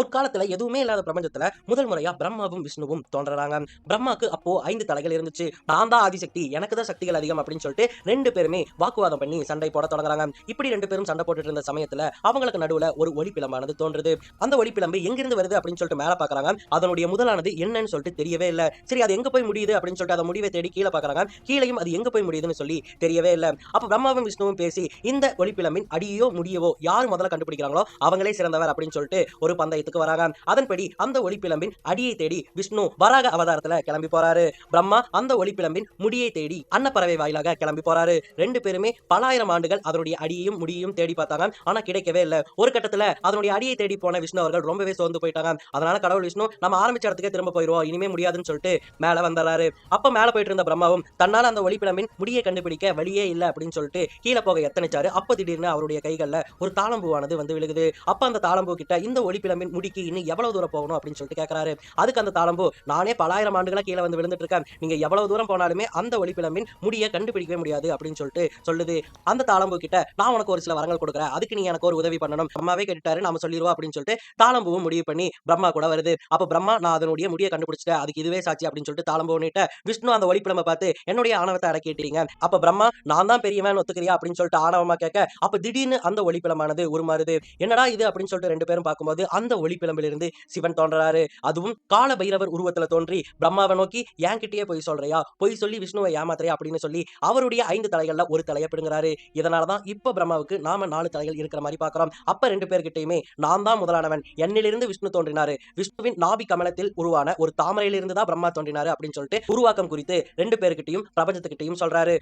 முற்காலத்துல எதுவுமே இல்லாத பிரபஞ்சத்துல முதல் முறையா பிரம்மாவும் விஷ்ணுவும் தோன்றாங்க பிரம்மாக்கு அப்போ ஐந்து தலைகள் இருந்துச்சு. நான் தான் ஆதிசக்தி எனக்கு தான் சக்திகள் அதிகம் அப்படின்னு சொல்லிட்டு ரெண்டு பேருமே வாக்குவாதம் பண்ணி சண்டை போட தொடங்குறாங்க. இப்படி ரெண்டு பேரும் சண்டை போட்டுட்டு இருந்த சமயத்துல அவங்களுக்கு நடுவுல ஒரு ஒளிப்பிளம்பானது தோன்றுது. அந்த ஒளிப்பிளம்பு எங்கிருந்து வருது அப்படின்னு சொல்லிட்டு மேல பாக்குறாங்க. அதனுடைய முதலானது என்னன்னு சொல்லிட்டு தெரியவே இல்ல. சரி அது எங்க போய் முடியுது அப்படின்னு சொல்லிட்டு அதை முடிவை தேடி கீழே பாக்குறாங்க. கீழையும் அது எங்க போய் முடியுதுன்னு சொல்லி தெரியவே இல்ல. அப்ப பிரம்மாவும் விஷ்ணுவும் பேசி இந்த ஒளிப்பிளம்பின் அடியோ முடியவோ யார் முதல்ல கண்டுபிடிக்கிறாங்களோ அவங்களே சிறந்தவர் அப்படின்னு சொல்லிட்டு ஒரு பந்தயத்துக்கு வராங்க அதன்படி அந்த ஒளிப்பிளம்பின் அடியை தேடி விஷ்ணு வராக அவதாரத்துல கிளம்பி போறாரு. பிரம்மா அந்த ஒளிப்பிளம்பின் முடியை தேடி அன்னப்பறவை வாயிலாக கிளம்பி போறாரு. ரெண்டு பேருமே பலாயிரம் ஆண்டுகள் அதனுடைய அடியையும் முடியையும் தேடி பார்த்தாங்க. ஆனா கிடைக்கவே இல்லை. ஒரு கட்டத்துல அதனுடைய அடியை தேடி போன விஷ்ணு அவர்கள் ரொம்பவே சோர்ந்து போயிட்டாங்க. அதனால கடவுள் விஷ்ணு நம்ம ஆரம்பிச்ச இடத்துக்கே திரும்ப போயிருவோம். இனிமே முடியாதுன்னு சொல்லிட்டு மேல வந்தாரு அப்ப மேல போயிட்டு இருந்த பிரம்மாவும் தன்னால அந்த ஒளிப்பிளம்பின் முடியை கண்டுபிடிக்க வழியே இல்லை அப்படின்னு சொல்லிட்டு கீழே போக எத்தனைச்சாரு அப்ப திடீர்னு அவருடைய கைகள்ல ஒரு தாளம்பூவானது வந்து விழுகுது. அப்ப அந்த தாளம்பூ கிட்ட இந்த ஒளிப்பிளம்பின் முடிக்கு இன்னும் எவ்வளவு தூரம் போகணும் அப்படின்னு சொல்லிட்டு கேட்கறாரு அதுக்கு அந்த தாளம்பு நானே பலாயிரம் ஆண்டுகளா கீழே வந்து விழுந்துட்டு இருக்கேன் நீங்க எவ்வளவு தூரம் போனாலுமே அந்த ஒளிப்பிளம்பின் முடியை கண்டுபிடிக்கவே முடியாது அப்படின்னு சொல்லிட்டு சொல்லுது. அந்த தாளம்பு கிட்ட நான் உனக்கு ஒரு சில வரங்கள் கொடுக்குறேன். அதுக்கு நீ எனக்கு ஒரு உதவி பண்ணணும். பிரம்மாவே கேட்டுட்டாரு நாம சொல்லிடுவோம் அப்படின்னு சொல்லிட்டு தாளம்பூவும் முடிவு பண்ணி பிரம்மா கூட வருது. அப்ப பிரம்மா நான் அதனுடைய முடியை கண்டுபிடிச்சிட்டேன். அதுக்கு இதுவே சாட்சி அப்படின்னு சொல்லிட்டு தாளம்பூ விஷ்ணு அந்த ஒளிப்பிளம்பை பார்த்து என்னுடைய ஆணவத்தை அடக்கிட்டீங்க. அப்ப பிரம்மா நான் தான் பெரியவன் ஒத்துக்கிறியா? அப்படின்னு சொல்லிட்டு ஆணவமா கேட்க அப்ப திடீர்னு அந்த ஒளிப்பிளமானது உருமாறுது. என்னடா இது? அப்படின்னு சொல்லிட்டு ரெண்டு பேரும் பார்க்கும்போது அந்த ஒளிப்பிளம்பிலிருந்து சிவன் தோன்றாரு. அதுவும் கால பைரவர் உருவத்துல தோன்றி பிரம்மாவை நோக்கி என்கிட்டயே போய் சொல்றியா? பொய் சொல்லி விஷ்ணுவை ஏமாத்துறியா? அப்படின்னு சொல்லி அவருடைய ஐந்து தலைகள்ல ஒரு தலையை பிடுங்குறாரு. இதனாலதான் இப்ப பிரம்மாவுக்கு நாம நாலு தலைகள் இருக்கிற மாதிரி பாக்குறோம். அப்ப ரெண்டு பேர்கிட்டயுமே நான் தான் முதலானவன். என்னிலிருந்து விஷ்ணு தோன்றினாரு. விஷ்ணுவின் நாபி கமலத்தில் உருவான ஒரு தாமரையிலிருந்து தான் பிரம்மா தோன்றினாரு அப்படின்னு சொல்லிட்டு உருவாக்கம் குறித்து ரெண்டு பேர்கிட்டையும் பிரபஞ்சத்துக்கிட்டையும் சொல்றாரு.